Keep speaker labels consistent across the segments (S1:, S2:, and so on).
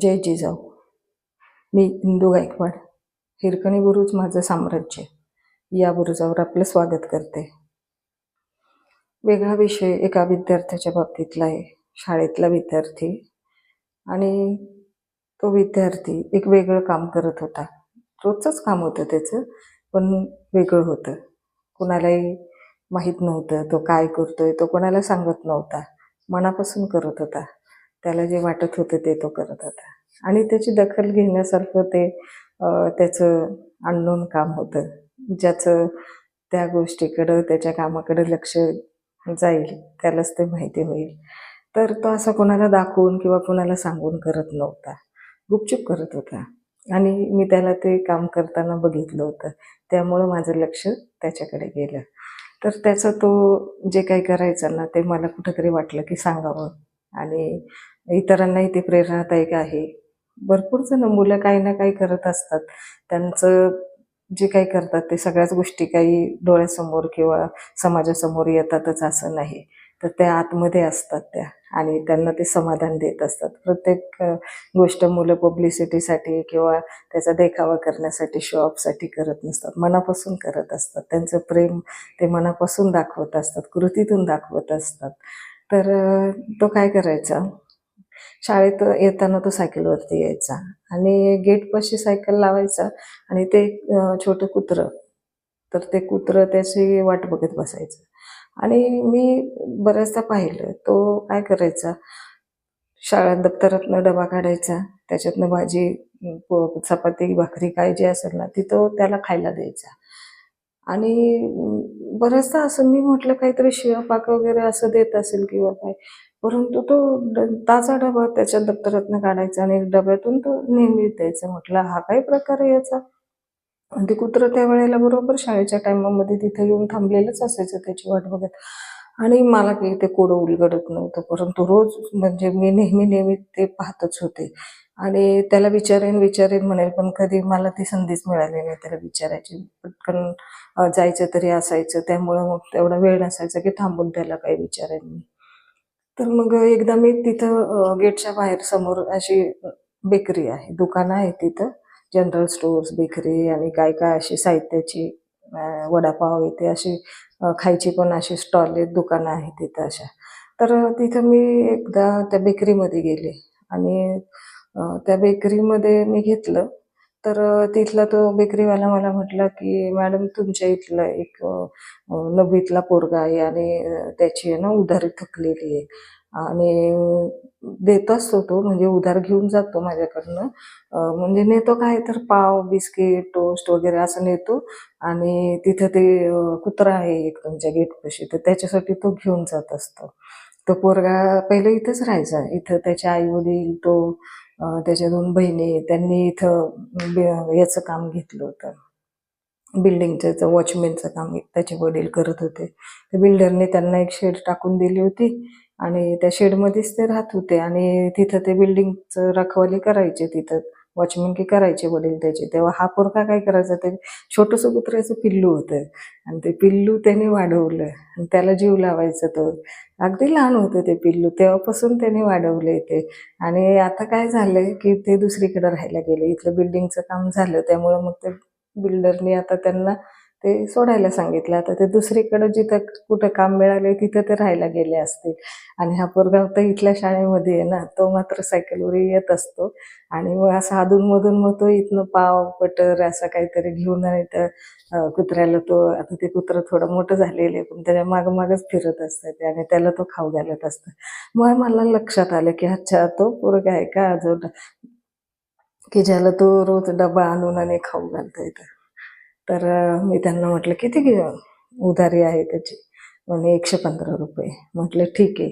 S1: जय जिजाऊ मी इंदू गायकवाड हिरकणी बुरुज माझं साम्राज्य. या बुरुजावर आपलं स्वागत करते. वेगळा विषय एका विद्यार्थ्याच्या बाबतीतला आहे शाळेतला विद्यार्थी. आणि तो विद्यार्थी एक वेगळं काम करत होता. रोजचंच काम होतं त्याचं पण वेगळं होतं. कुणालाही माहीत नव्हतं तो काय करतोय तो कोणाला सांगत नव्हता. मनापासून करत होता. त्याला जे वाटत होतं ते तो करत होता. आणि त्याची दखल घेण्यासारखं ते त्याचं अननोन काम होतं. ज्याचं त्या गोष्टीकडं त्याच्या कामाकडे लक्ष जाईल त्यालाच ते माहिती होईल. तर तो असं कोणाला दाखवून किंवा कोणाला सांगून करत नव्हता. गुपचूप करत होता. आणि मी त्याला ते काम करताना बघितलं होतं. त्यामुळं माझं लक्ष त्याच्याकडे गेलं. तर त्याचं तो जे काही करायचा ना ते मला कुठंतरी वाटलं की सांगावं. आणि इतरांनाही ते प्रेरणादायक आहे. भरपूर जण मुलं काही ना काही करत असतात. त्यांचं जे काही करतात ते सगळ्याच गोष्टी काही डोळ्यासमोर किंवा समाजासमोर येतातच असं नाही. तर त्या आतमध्ये असतात त्या आणि त्यांना ते समाधान देत असतात. प्रत्येक गोष्ट मुलं पब्लिसिटीसाठी किंवा त्याचा देखावा करण्यासाठी शॉपसाठी करत नसतात. मनापासून करत असतात. त्यांचं प्रेम ते मनापासून दाखवत असतात. कृतीतून दाखवत असतात. तर तो काय करायचा? शाळेत येताना तो सायकलवरती यायचा. आणि गेटपाशी सायकल लावायचा आणि ते छोटं कुत्रं तर ते कुत्रं त्याची वाट बघत बसायचं. आणि मी बऱ्याचदा पाहिलं तो काय करायचा? शाळा दप्तरातनं डबा काढायचा त्याच्यातनं भाजी चपाती भाकरी काय जे असेल ना ती तो त्याला खायला द्यायचा. आणि बरंचदा असं मी म्हटलं काहीतरी शिवपाक वगैरे असं देत असेल किंवा काय परंतु तो ड- ताजा डबा त्याच्या दप्तरातनं काढायचा आणि डब्यातून तो नेहमी द्यायचा. म्हटलं हा काय प्रकार आहे याचा? आणि ते कुत्रं त्या वेळेला बरोबर शाळेच्या टायमामध्ये तिथे येऊन थांबलेलंच असायचं त्याची वाट बघत. आणि मला काही ते कोडं उलगडत नव्हतं परंतु रोज म्हणजे मी नेहमी नेहमी ते पाहतच होते. आणि त्याला विचारेन विचारेन म्हणेल पण कधी मला ती संधीच मिळाली नाही त्याला विचारायची. पटकन जायचं तरी असायचं त्यामुळं मग तेवढा वेळ नसायचा की थांबून त्याला काही विचारेन मी. तर मग एकदा मी तिथं गेटच्या बाहेर समोर अशी बेकरी आहे दुकानं आहे तिथं. जनरल स्टोअर्स बेकरी आणि काय काय अशी साहित्याची वडापाव येते अशी खायची पण अशी स्टॉल आहेत दुकानं आहेत तिथं अशा. तर तिथं मी एकदा त्या बेकरीमध्ये गेले आणि त्या बेकरीमध्ये मी घेतलं. तर तिथला तो बेकरीवाला मला म्हटला की मॅडम तुमच्या इथला एक नबीतला पोरगा आहे आणि त्याची आहे ना उधारी थकलेली आहे. आणि देत असतो तो म्हणजे उधार घेऊन जातो माझ्याकडनं. म्हणजे नेतो काय तर पाव बिस्किट टोस्ट वगैरे असं नेतो. आणि तिथं ते कुत्रा आहे एक तुमच्या गेटपाशी तर त्याच्यासाठी तो घेऊन जात असतो. तो पोरगा पहिले इथंच राहायचा. इथं त्याचे आई वडील तो त्याच्या दोन बहिणी त्यांनी इथं याचं काम घेतलं होतं. बिल्डिंगचं वॉचमॅनचं काम त्याचे वडील करत होते. त्या बिल्डरने त्यांना एक शेड टाकून दिली होती आणि त्या शेडमध्येच ते राहत होते आणि तिथं ते बिल्डिंगचं रखवाली करायचे तिथं. वॉचमन की करायचे वडील त्याचे. तेव्हा हा पोरका काय करायचा ते छोटंसं कुत्र्याचं पिल्लू होतं. आणि ते पिल्लू त्याने वाढवलं आणि त्याला जीव लावायचा तो. अगदी लहान होतं ते पिल्लू तेव्हापासून त्याने वाढवले ते. आणि आता काय झालंय की ते दुसरीकडे राहायला गेले. इथलं बिल्डिंगचं काम झालं त्यामुळं मग ते बिल्डरनी आता त्यांना ते सोडायला सांगितलं. आता ते दुसरीकडे जिथं कुठं काम मिळाले तिथं ते राहायला गेले असतील. आणि हा पोरगा तर इथल्या शाळेमध्ये आहे ना तो मात्र सायकलवर येत असतो. आणि मग असं अधूनमधून मग तो इथनं पाव बटर असं काहीतरी घेऊन आणि त्या कुत्र्याला तो आता ते कुत्रं थोडं मोठं झालेलं आहे पण त्याच्या मागं मागच फिरत असतं ते आणि त्याला तो खाऊ घालत असतं. मग मला लक्षात आलं की अच्छा तो पोरगा आहे का? अजून की ज्याला तो रोज डबा आणून आणि खाऊ घालता येतं. तर मी त्यांना म्हटलं किती उधारी आहे त्याची? म्हणे एकशे पंधरा रुपये. म्हटलं ठीक आहे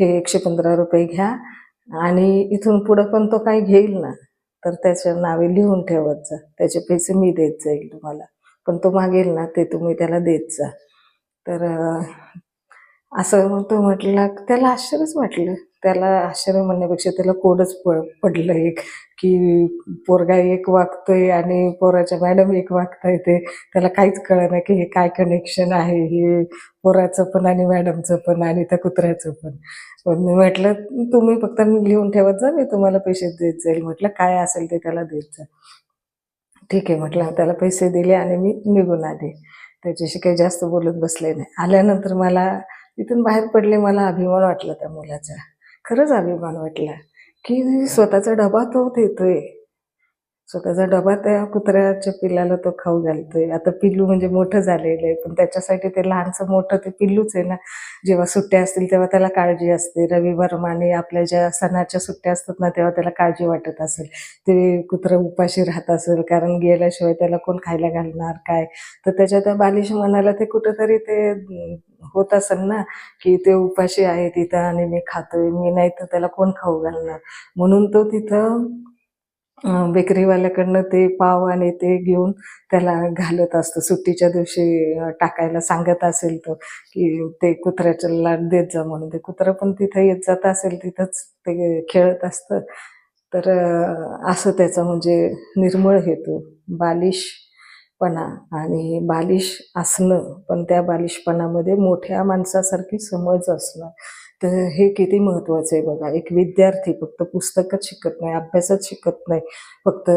S1: हे एकशे पंधरा रुपये घ्या आणि इथून पुढं पण तो काही घेईल ना तर त्याच्या नावे लिहून ठेवत जा. त्याचे पैसे मी देत जाईल तुम्हाला पण तो मागेल ना ते तुम्ही त्याला देत जा. तर असं तो म्हटला त्याला आश्चर्यच वाटलं. त्याला आश्चर्य म्हणण्यापेक्षा त्याला कोडच प पडलं एक की पोरगा एक वागतोय आणि पोराच्या मॅडम एक वागताय ते त्याला काहीच कळलं की हे काय कनेक्शन आहे हे पोराचं पण आणि मॅडमचं पण आणि त्या कुत्र्याचं पण. पण मी म्हटलं तुम्ही फक्त लिहून ठेवत जा मी तुम्हाला पैसे देत जाईल. म्हटलं काय असेल ते त्याला देत जा. ठीक आहे म्हटलं त्याला पैसे दिले आणि मी निघून आले. त्याच्याशी काही जास्त बोलत बसले नाही. आल्यानंतर मला तिथून बाहेर पडले मला अभिमान वाटला त्या मुलाचा. खरंच अभिमान वाटला की स्वतःचा डबा तो देतोय. सो त्याचा डबा त्या कुत्र्याच्या पिल्लाला तो खाऊ घालतोय. आता पिल्लू म्हणजे मोठं झालेलं आहे पण त्याच्यासाठी ते लहानचं मोठं ते पिल्लूच आहे ना. जेव्हा सुट्ट्या असतील तेव्हा त्याला काळजी असते. रविवर्माने आपल्या ज्या सणाच्या सुट्ट्या असतात ना तेव्हा त्याला काळजी वाटत असेल. ते कुत्रं उपाशी राहत असेल कारण गेल्याशिवाय त्याला कोण खायला घालणार काय? तर त्याच्या त्या बालिश मनाला ते कुठंतरी ते होत असेल ना की ते उपाशी आहे तिथं आणि मी खातोय. मी नाही तर त्याला कोण खाऊ घालणार? म्हणून तो तिथं बेकरीवाल्याकडनं ते पाव आणि ते घेऊन त्याला घालत असतो. सुट्टीच्या दिवशी टाकायला सांगत असेल तो की ते कुत्र्याच्या लाड देत जा म्हणून. ते कुत्रं पण तिथं येत जात असेल तिथंच ते खेळत असतं. तर असं त्याचा म्हणजे निर्मळ हेतू. बालिशपणा आणि बालिश असणं. पण त्या बालिशपणामध्ये मोठ्या माणसासारखी समज असणं. तर हे किती महत्त्वाचं आहे बघा. एक विद्यार्थी फक्त पुस्तकच शिकत नाही अभ्यासच शिकत नाही फक्त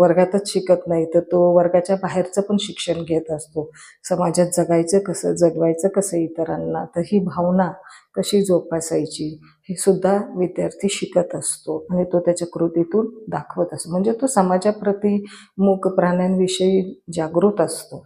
S1: वर्गातच शिकत नाही तर तो वर्गाच्या बाहेरचं पण शिक्षण घेत असतो. समाजात जगायचं कसं जगवायचं कसं इतरांना तर ही भावना कशी जोपासायची हे सुद्धा विद्यार्थी शिकत असतो आणि तो त्याच्या कृतीतून दाखवत असतो. म्हणजे तो समाजाप्रती मूक प्राण्यांविषयी जागृत असतो.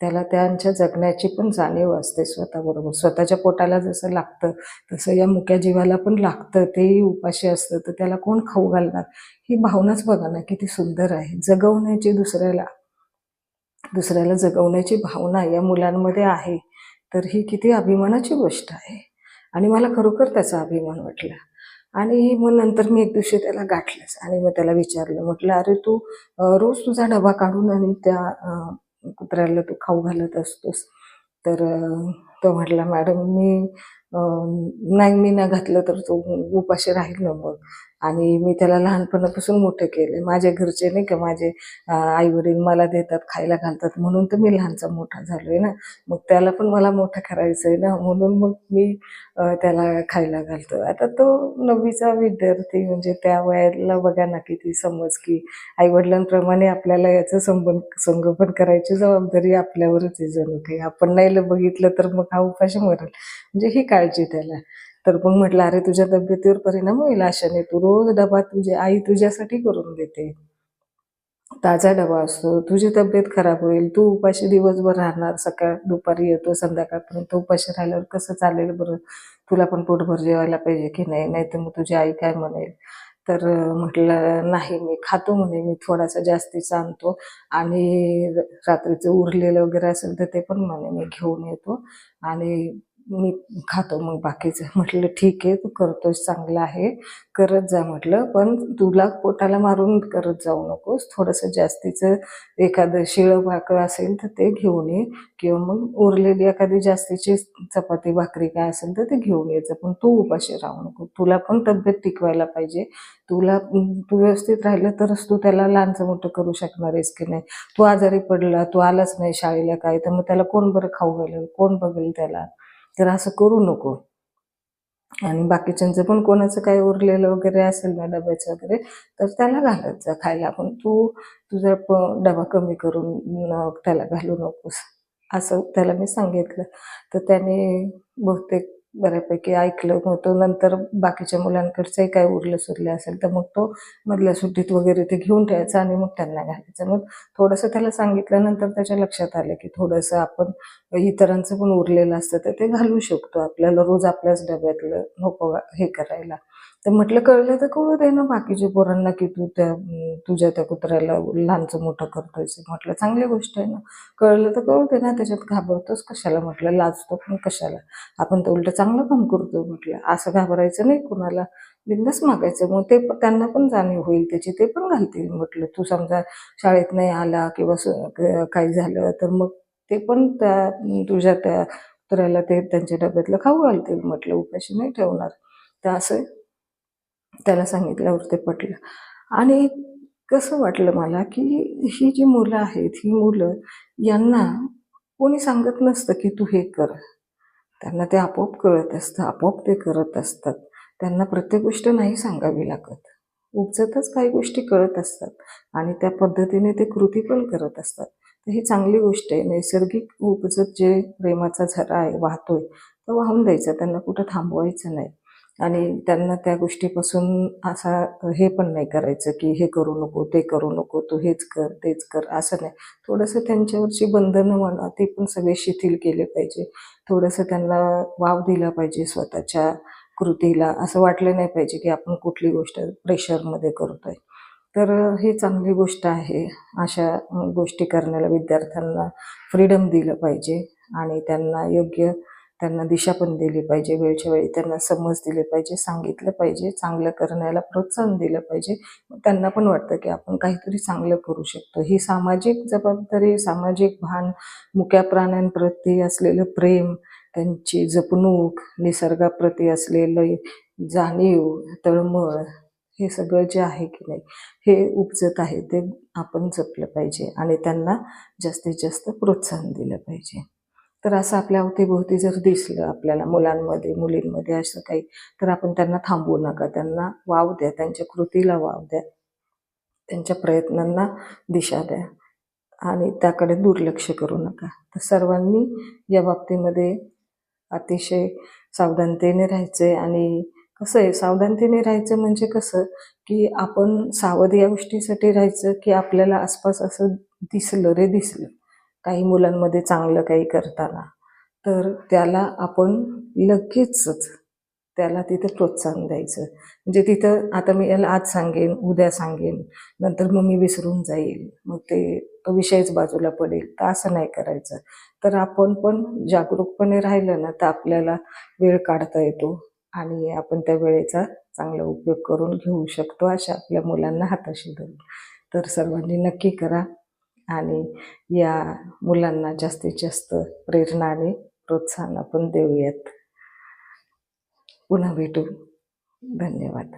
S1: त्याला त्यांच्या जगण्याची पण जाणीव असते स्वतःबरोबर. स्वतःच्या पोटाला जसं लागतं तसं या मुक्या जीवाला पण लागतं. तेही उपाशी असतं तर त्याला कोण खाऊ घालणार? ही भावनाच बघा ना किती सुंदर आहे. जगवण्याची दुसऱ्याला दुसऱ्याला जगवण्याची भावना या मुलांमध्ये आहे. तर ही किती अभिमानाची गोष्ट आहे. आणि मला खरोखर त्याचा अभिमान वाटला. आणि मग नंतर मी एक दिवशी त्याला गाठलंच आणि मग त्याला विचारलं म्हटलं अरे तू रोज तुझा डबा काढून आणि त्या कुत्र्याला तू खाऊ घालत असतोस तर तो म्हटला मॅडम मी नाही मी ना घातलं तर तो उपाशी राहील ना मग. आणि मी त्याला लहानपणापासून मोठं केलं माझ्या घरचे नाही का माझे आई वडील मला देतात खायला घालतात म्हणून तर मी लहानचा मोठा झालोय ना. मग त्याला पण मला मोठं करायचं आहे ना म्हणून मग मी त्याला खायला घालतो आता तो नववीचा विद्यार्थी म्हणजे त्या वयाला बघा ना किती समज की आईवडिलांप्रमाणे आपल्याला याचं संबंध संगोपन करायची जबाबदारी आपल्यावरच आहे जणू काही. आपण नाही बघितलं तर मग हा उपाशी मरेल. म्हणजे ही काळजी त्याला. तर मग म्हटलं अरे तुझ्या तब्येतीवर परिणाम होईल आशाने. तू रोज डबा तुझी आई तुझ्यासाठी करून देते. ताजा डबा असतो. तुझी तब्येत खराब होईल. तू उपाशी दिवसभर राहणार. सकाळ दुपारी येतो संध्याकाळपर्यंत उपाशी राहिल्यावर कसं चालेल बरं? तुला पण पोटभर जेवायला पाहिजे की नाही? नाही तर मग तुझी आई काय म्हणेल? तर म्हटलं नाही मी खातो म्हणे मी थोडासा जास्तीचा आणतो. आणि रात्रीचं उरलेलं वगैरे असेल तर ते पण म्हणे मी घेऊन येतो. आणि मी खातो मग बाकीचं. म्हटलं ठीक आहे तू करतोस चांगलं आहे करत जा म्हटलं. पण तुला पोटाला मारून करत जाऊ नकोस. थोडंसं जास्तीचं एखादं शिळं भाकर असेल तर ते घेऊन ये. किंवा मग उरलेली एखादी जास्तीची चपाती भाकरी काय असेल तर ते घेऊन यायचं पण तू उपाशी राहू नको. तुला पण तब्येत टिकवायला पाहिजे. तुला तू व्यवस्थित राहिलं तरच तू त्याला लहानचं मोठं करू शकणार आहेस की नाही. तू आजारी पडला तू आलाच नाही शाळेला काय तर मग त्याला कोण बरं खाऊ घालेल? कोण बघेल त्याला? तर असं करू नको. आणि बाकीच्यांचं पण कोणाचं काही उरलेलं वगैरे असेल ना डब्याचं वगैरे तर त्याला घालत जा खायला. पण तू तुझा प- डबा कमी करून त्याला घालू नकोस. असं त्याला मी सांगितलं. तर त्याने बहुतेक बऱ्यापैकी ऐकलं नव्हतं. नंतर बाकीच्या मुलांकडचंही काय उरलं सुरलं असेल तर मग तो मधल्या सुट्टीत वगैरे ते घेऊन ठेवायचं आणि मग त्यांना घालायचं. मग थोडंसं त्याला सांगितल्यानंतर त्याच्या लक्षात आलं की थोडंसं आपण इतरांचं पण उरलेलं असतं तर ते घालू शकतो. आपल्याला रोज आपल्याच डब्यातलं नको हे करायला. तर म्हटलं कळलं तर कळू दे ना बाकीच्या पोरांना की तू त्या तुझ्या त्या कुत्र्याला लहानचं मोठं करतोयस. म्हटलं चांगली गोष्ट आहे ना. कळलं तर कळू दे ना त्याच्यात घाबरतोच कशाला? म्हटलं लाजतो पण कशाला? आपण तर उलट चांगलं काम करतो म्हटलं. असं घाबरायचं नाही कुणाला. बिंदास मागायचं. मग ते त्यांना पण जाणीव होईल त्याची. ते पण घालतील म्हटलं. तू समजा शाळेत नाही आला किंवा काही झालं तर मग ते पण त्या तुझ्या त्या कुत्र्याला ते त्यांच्या डब्यातलं खाऊ घालतील म्हटलं. उपाशी नाही ठेवणार. तर असं त्याला सांगितल्यावर ते पटलं. आणि कसं वाटलं मला की ही जी मुलं आहेत ही मुलं यांना कोणी सांगत नसतं की तू हे कर. त्यांना ते आपोआप कळत असतं आपोआप ते करत असतात. त्यांना प्रत्येक गोष्ट नाही सांगावी लागत. उपजतच काही गोष्टी कळत असतात आणि त्या पद्धतीने ते कृती पण करत असतात. तर ही चांगली गोष्ट आहे. नैसर्गिक उपजत जे प्रेमाचा झरा आहे वाहतोय तो वाहून द्यायचा. त्यांना कुठं थांबवायचं नाही. आणि त्यांना त्या गोष्टीपासून असा हे पण नाही करायचं की हे करू नको ते करू नको तू हेच कर तेच कर असं नाही. थोडंसं त्यांच्यावरची बंधनं म्हणा ते पण सगळे शिथिल केले पाहिजे. थोडंसं त्यांना वाव दिला पाहिजे स्वतःच्या कृतीला. असं वाटलं नाही पाहिजे की आपण कुठली गोष्ट प्रेशरमध्ये करतोय. तर ही चांगली गोष्ट आहे. अशा गोष्टी करण्याला विद्यार्थ्यांना फ्रीडम दिलं पाहिजे आणि त्यांना योग्य त्यांना दिशा पण दिली पाहिजे वेळच्या वेळी त्यांना समज दिले पाहिजे सांगितलं पाहिजे चांगलं करण्याला प्रोत्साहन दिलं पाहिजे. त्यांना पण वाटतं की आपण काहीतरी चांगलं करू शकतो. ही सामाजिक जबाबदारी सामाजिक भान मुक्या प्राण्यांप्रती असलेलं प्रेम त्यांची जपणूक निसर्गाप्रती असलेलं जाणीव तळमळ हे सगळं जे आहे की नाही हे उपजत आहे ते आपण जपलं पाहिजे आणि त्यांना जास्तीत जास्त प्रोत्साहन दिलं पाहिजे. तर असं आपल्या अवतीभोवती जर दिसलं आपल्याला मुलांमध्ये मुलींमध्ये असं काही तर आपण त्यांना थांबवू नका. त्यांना वाव द्या त्यांच्या कृतीला वाव द्या. त्यांच्या प्रयत्नांना दिशा द्या. आणि त्याकडे दुर्लक्ष करू नका. तर सर्वांनी या बाबतीमध्ये अतिशय सावधानतेने राहायचं आणि कसं आहे सावधानतेने राहायचं म्हणजे कसं की आपण सावध या गोष्टीसाठी राहायचं की आपल्याला आसपास असं दिसलं रे दिसलं. काही मुलांमध्ये चांगलं काही करताना तर त्याला आपण लगेचच त्याला तिथं प्रोत्साहन द्यायचं. म्हणजे तिथं आता मी याला आज सांगेन उद्या सांगेन नंतर मग मी विसरून जाईल मग ते विषयच बाजूला पडेल तर असं नाही करायचं. तर आपण पण जागरूकपणे राहिलं ना तर आपल्याला वेळ काढता येतो आणि आपण त्या वेळेचा चांगला उपयोग करून घेऊ शकतो अशा आपल्या मुलांना हाताशी धरून. तर सर्वांनी नक्की करा आणि या मुलांना जास्तीत जास्त प्रेरणा आणि प्रोत्साहन आपण देऊयात. पुन्हा भेटू. धन्यवाद.